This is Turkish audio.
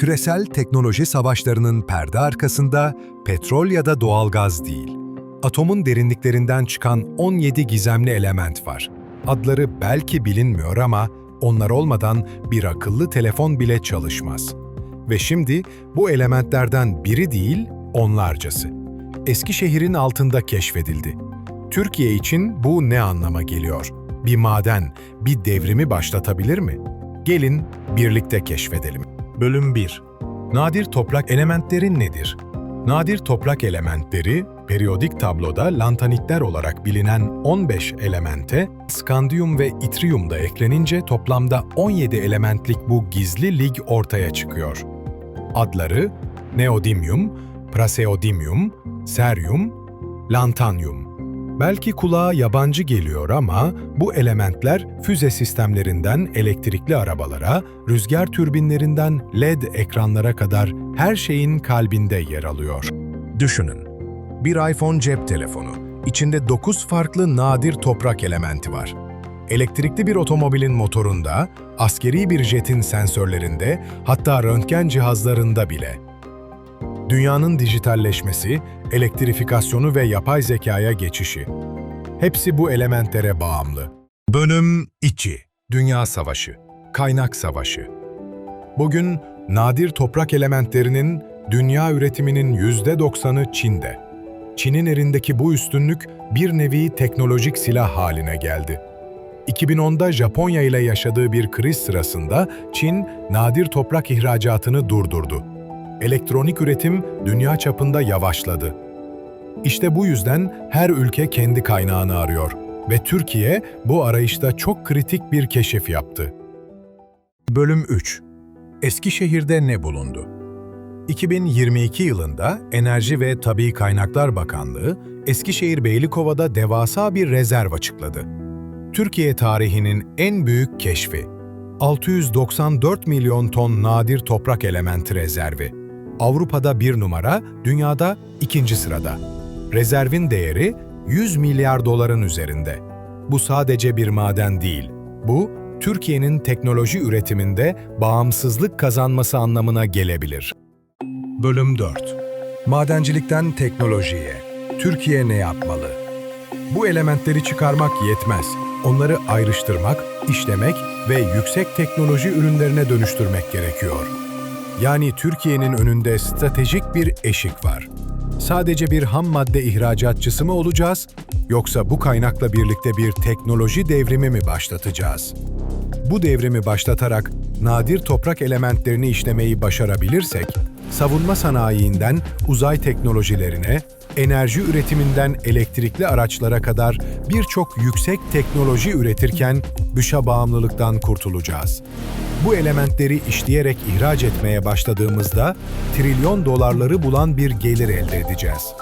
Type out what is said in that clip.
Küresel teknoloji savaşlarının perde arkasında petrol ya da doğalgaz değil. Atomun derinliklerinden çıkan 17 gizemli element var. Adları belki bilinmiyor ama onlar olmadan bir akıllı telefon bile çalışmaz. Ve şimdi bu elementlerden biri değil, onlarcası. Eskişehir'in altında keşfedildi. Türkiye için bu ne anlama geliyor? Bir maden, bir devrimi başlatabilir mi? Gelin birlikte keşfedelim. Bölüm 1 Nadir toprak elementleri nedir? Nadir toprak elementleri, periyodik tabloda lantanitler olarak bilinen 15 elemente, skandiyum ve itriyum da eklenince toplamda 17 elementlik bu gizli lig ortaya çıkıyor. Adları neodymium, praseodymium, seryum, lantanyum. Belki kulağa yabancı geliyor ama bu elementler füze sistemlerinden elektrikli arabalara, rüzgar türbinlerinden LED ekranlara kadar her şeyin kalbinde yer alıyor. Düşünün. Bir iPhone cep telefonu. İçinde 9 farklı nadir toprak elementi var. Elektrikli bir otomobilin motorunda, askeri bir jetin sensörlerinde, hatta röntgen cihazlarında bile. Dünyanın dijitalleşmesi, elektrifikasyonu ve yapay zekaya geçişi. Hepsi bu elementlere bağımlı. Bölüm 2 Dünya Savaşı Kaynak Savaşı Bugün nadir toprak elementlerinin dünya üretiminin %90'ı Çin'de. Çin'in elindeki bu üstünlük bir nevi teknolojik silah haline geldi. 2010'da Japonya ile yaşadığı bir kriz sırasında Çin nadir toprak ihracatını durdurdu. Elektronik üretim dünya çapında yavaşladı. İşte bu yüzden her ülke kendi kaynağını arıyor ve Türkiye bu arayışta çok kritik bir keşif yaptı. Bölüm 3 Eskişehir'de ne bulundu? 2022 yılında Enerji ve Tabii Kaynaklar Bakanlığı, Eskişehir Beylikova'da devasa bir rezerv açıkladı. Türkiye tarihinin en büyük keşfi. 694 milyon ton nadir toprak elementi rezervi. Avrupa'da bir numara, dünyada ikinci sırada. Rezervin değeri 100 milyar doların üzerinde. Bu sadece bir maden değil. Bu, Türkiye'nin teknoloji üretiminde bağımsızlık kazanması anlamına gelebilir. Bölüm 4 Madencilikten teknolojiye. Türkiye ne yapmalı? Bu elementleri çıkarmak yetmez. Onları ayrıştırmak, işlemek ve yüksek teknoloji ürünlerine dönüştürmek gerekiyor. Yani Türkiye'nin önünde stratejik bir eşik var. Sadece bir ham madde ihracatçısı mı olacağız, yoksa bu kaynakla birlikte bir teknoloji devrimi mi başlatacağız? Bu devrimi başlatarak nadir toprak elementlerini işlemeyi başarabilirsek, savunma sanayiinden uzay teknolojilerine, enerji üretiminden elektrikli araçlara kadar birçok yüksek teknoloji üretirken dışa bağımlılıktan kurtulacağız. Bu elementleri işleyerek ihraç etmeye başladığımızda trilyon dolarları bulan bir gelir elde edeceğiz.